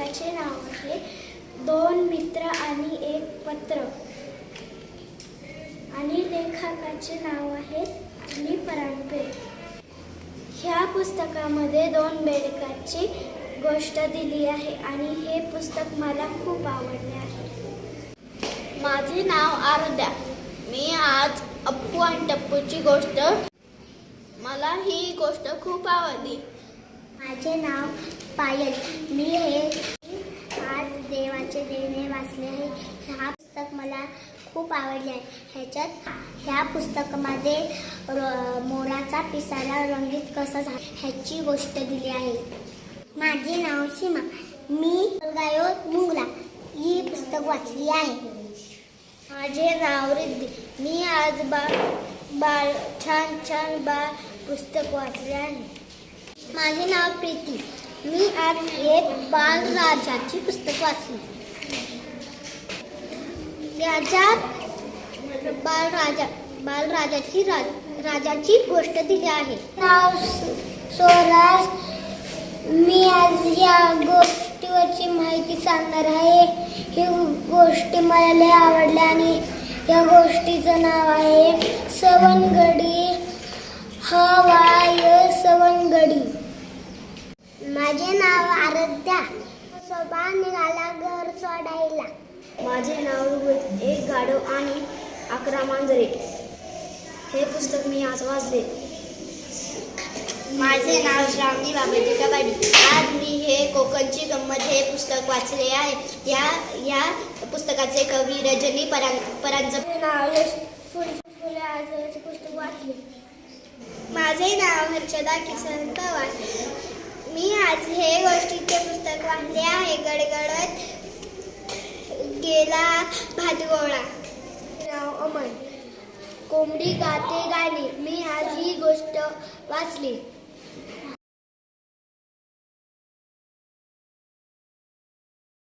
पुस्तकाचे नाव आहे. दोन मित्र आणि एक पत्र. आणि लेखकाचे नाव आहे मी परांबे ह्या पुस्तकामध्ये दोन बेडकाची गोष्ट दिली आहे आणि हे पुस्तक मला खूप आवडले आहे. माझे नाव आरद्या मी आज अप्पू आणि टप्पूची गोष्ट मला ही गोष्ट खूप आवडली. माझे नाव पायल. मी हे आज देवाचे देणे वाचले आहे. हा पुस्तक मला खूप आवडले आहे. ह्याच्यात ह्या पुस्तकामध्ये र- मोराचा पिसारा रंगीत कसा झाला ह्याची गोष्ट दिली आहे. माझे नाव सीमा. मी गायो मुंगला ही पुस्तक वाचली आहे. माझे नाव रिद्धी. मी आज बाळ बाळ छान छान बाळ पुस्तक वाचले आहे. माझे नाव प्रीती. मी आज एक बालराजाची पुस्तक वाचली. राजा बालराजा बालराजाची राज राजाची गोष्ट दिली आहे. नाव स्वराज मी आज या गोष्टीवरची माहिती सांगणार आहे. ही गोष्ट मला लय आवडली आणि या गोष्टीचं नाव आहे सवनगडी हवाय माझे नाव एक गाढव आणि अकरा मांजरे. हे पुस्तक मी आज वाचले. माझे नाव श्रावणी बाबाजी कबाडी आज मी हे कोकणची गंमत हे पुस्तक वाचले आहे. या या पुस्तकाचे कवी रजनी परां परांजपे. नाव यश फुल आजचे पुस्तक वाचले. माझे नाव हर्षदा किसन पवार मी आज हे गोष्टीचे पुस्तक वाचले आहे. गडगडत गेला भातगोळा नाव अमन. कोंबडी गाते गाणे. मी आज ही गोष्ट वाचली.